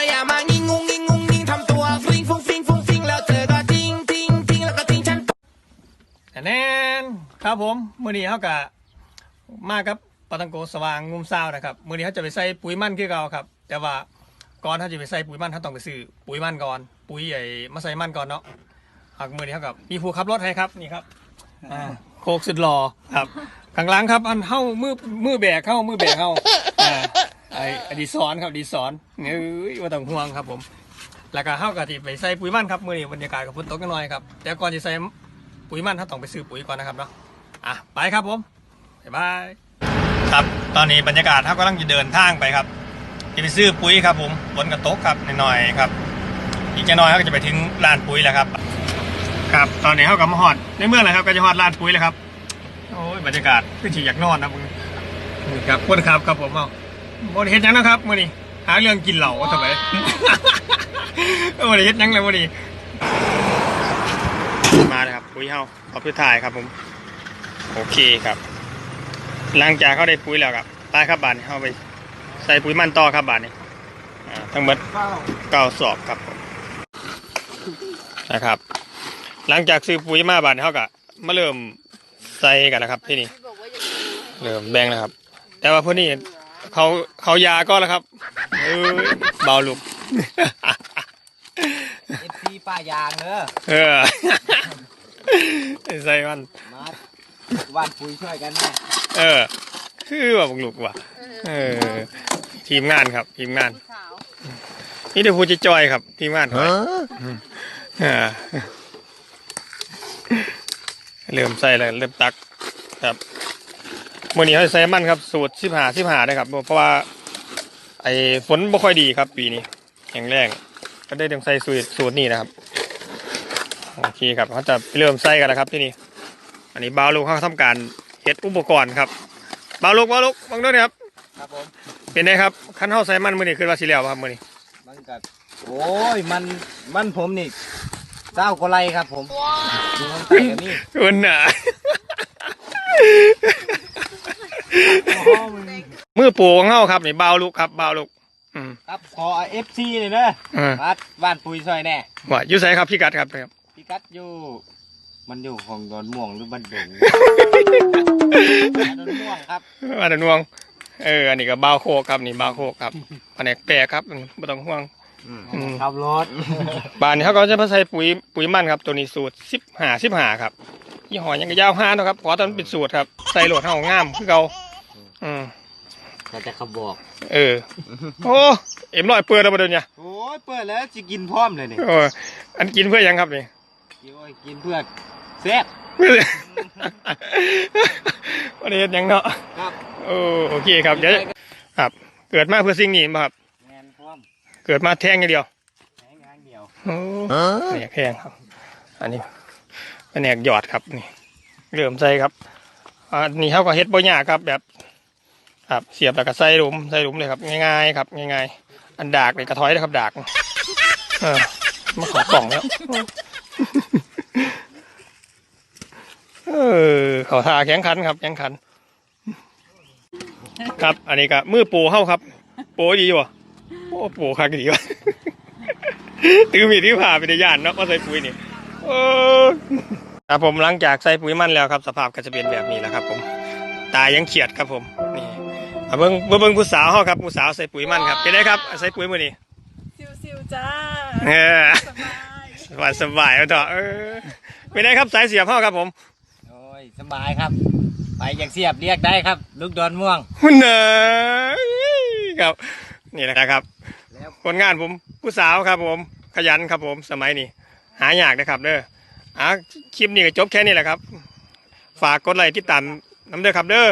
ออย่ามางิงงุงงิงงุงงิงทำตัวฟริงฟุ้งฟริงฟุ้งฟริงแล้วเธอก็ทิ้งทิ้งทิ้งแล้วก็ทิ้งฉันแน่นครับผมมื้อนี้เขากะมากับปาตังโกสว่างงุมซาวนะครับมื้อนี้เขาจะไปใส่ปุ๋ยมันคือเก่าครับ แต่ว่าก่อนเขาจะไปใส่ปุ๋ยมันเขาต้องไปซื้อปุ๋ยมันก่อน ปุ๋ยใหญ่มาใส่มันก่อนเนาะหากมื้อนี้เขากับมีผู้ขับรถให้ครับนี่ครับโคกสุดหล่อครับข้างหลังครับ อันเข้ามือมือแบกเข้ามือแบกเข้า อ่าไออดีสอนครับอดีสอนเอ้ยว่าต้องห่วงครับ ผม แล้วก็เข้ากับที่ไปใส่ปุ๋ยมันครับมื้อนี้บรรยากาศกับฝนตกกันหน่อยครับ แต่ก่อนจะใส่ปุ๋ยมันถ้าต้องไปซื้อปุ๋ยก่อนนะครับเนาะ อะไปครับผมบ๊ายบาย ครับ ตอนนี้บรรยากาศเขากำลังจะเดินทางไปครับจะไปซื้อปุ๋ยครับผมฝนกระตกครับหน่อยๆครับ อีกจะน้อยเขาก็จะไปถึงร้านปุ๋ยแล้วครับ ครับ ตอนนี้เขากับมาฮอดในเมืองเลยครับก็จะฮอดร้านปุ๋ยเลยครับ โอ้ยบรรยากาศคือฉีอยากนอนนะมึงนี่ครับคนครับครับผมเอา บริเฮ็ดหยังนะครับมื่อนี้หาเรื่องกินเหล้าทำไม บริเฮ็ดหยังเลยมื่อนี้มาเลยครับปุ๋ยเฮาขอบคุณถ่ายครับผม โอเคครับ หลังจากเขาได้ปุ๋ยแล้วครับตายครับบานนี้เขาไป ใส่ปุ๋ยมันต่อครับบานนี้อ่าทั้งหมดเก้าสอบครับผมนะครับ หลังจากซื้อปุ๋ยมาบานนี้เขาก็มาเริ่มใส่กันแล้วครับที่นี่ เริ่มแบ่งแล้วครับ แต่ว่าพวกนี้ เขาเขายาก็แล้วครับเออเบาลูกเอฟซีป้ายางเนอะเออใส่มันมาว่านปุ๋ยช่วยกันนะเออ คือว่าบุกลุกว่ะเออ ทีมงานครับ ทีมงาน นี่เดี๋ยวพูดจะจอยครับ ทีมงานครับอ่าเริ่มใส่แล้วเริ่มตักครับ มื่อนี้เขาใส่มันครับ สูตรสิบหาสิบหาได้ครับ เพราะว่า ไอ้ฝนไม่ค่อยดีครับ ปีนี้แข็งแรงก็ได้เริ่มใส่สูตรสูตรนี้นะครับโอเคครับเขาจะเริ่มใส่กันแล้วครับที่นี่อันนี้บาวลูกเขาทำการเฮ็ดอุปกรณ์ครับบาวลูกบาวลูกมองด้วยนะครับครับผมเป็นไงครับขั้นเฮาใส่มันมือนี่คือว่าสิแล้วบ่ครับมือนี่มันกัโอ้ยมันมันผมนี่เจ้ากว่าไรครับผมดูมันใส่กันนี่อุ่นน่ะ มือปูของเฮาครับนี่บาวลูกครับบาวลูก อืม ครับขอเอฟซีเลยเนอะอ่าวัดว่านปุ๋ยช่วยแน่ว่าอยู่ไสครับพี่กัดครับครับพี่กัดอยู่ มันอยู่ของดอนม่วงหรือบ้านดง ดอนม่วงครับว่าแต่นวง เออ อันนี้ก็บาวโคกครับนี่บาวโคกครับแผนกแปรครับอืมบ่ต้องห่วง อืม ขับรถบ้านนี้เขาก็จะมาใส่ปุ๋ยปุ๋ยมันครับ ตัวนี้สูตรสิบหาสิบหาครับยี่ห้อยังก็ยาวห้าเนาะครับขอตอนเป็นสูตรครับ ใส่โหลดเฮางามคือเก่าอืม แต่จะขับบอกเออ โอ้เอ็มร้อยเปิดแล้วประเดี๋ยวนี้โอ้ยเปิดแล้วจะกินพร้อมเลยเนี่ยโอ้อันกินเพื่อหยังครับนี่โอ้ยกินเพื่อแซ่บ วันนี้เฮ็ดหยังเนาะครับ โอ้โอเคครับเดี๋ยวครับ เกิดมาเพื่อสิ่งนี้บ่ครับ แมนพร้อมเกิดมาแทงอย่างเดียวแข่งงานเดียวโอ้แหนกแทงครับ อันนี้แหนกหยอดครับนี่ เริ่มใส่ครับอันนี้เขาก็เฮ็ดบ่ยากครับ แบบ ครับเสียบแล้วก็ใส่หลุมใส่หลุมเลยครับ ง่ายๆครับ ง่ายๆ อันดากเลยกระถอยเลยครับดากเออมาขอกล่องแล้วเออเขาทาแข็งขันครับแข็งขัน ครับ อันนี้ก็มือปูเข้าครับโปดีวะโอ้ปูคักดีวะตื้อมีที่ผ่าไปในย่านเนาะมาใส่ปุ๋ยนี่เออครับผมหลังจากใส่ปุ๋ยมันแล้วครับ สภาพก็จะเป็นแบบนี้แหละครับ ผม ตายังเขียดครับผมนี่ อาเบิ้งเบิ่งเบิ่งผู้สาวเฮาครับผู้สาวใส่ปุ๋ยมันครับเป็นไงครับใส่ปุ๋ยมื้อนี้ซิวๆจ้าเออสบายสบายสบายเอาเถอะเออเป็นไงครับสายเสียบเฮาครับผมโอ้ยสบายครับ ไปอยากเสียบเรียกได้ครับ ลูกดอนม่วงหุ่นเนยครับ นี่แหละครับแล้วคนงานผมผู้สาวครับผม ขยันครับผมสมัยนี้หายากนะครับเด้ออะคลิปนี้ก็จบแค่นี้แหละครับ ฝากกดไลค์ติดตามน้ำเด้อครับเด้อ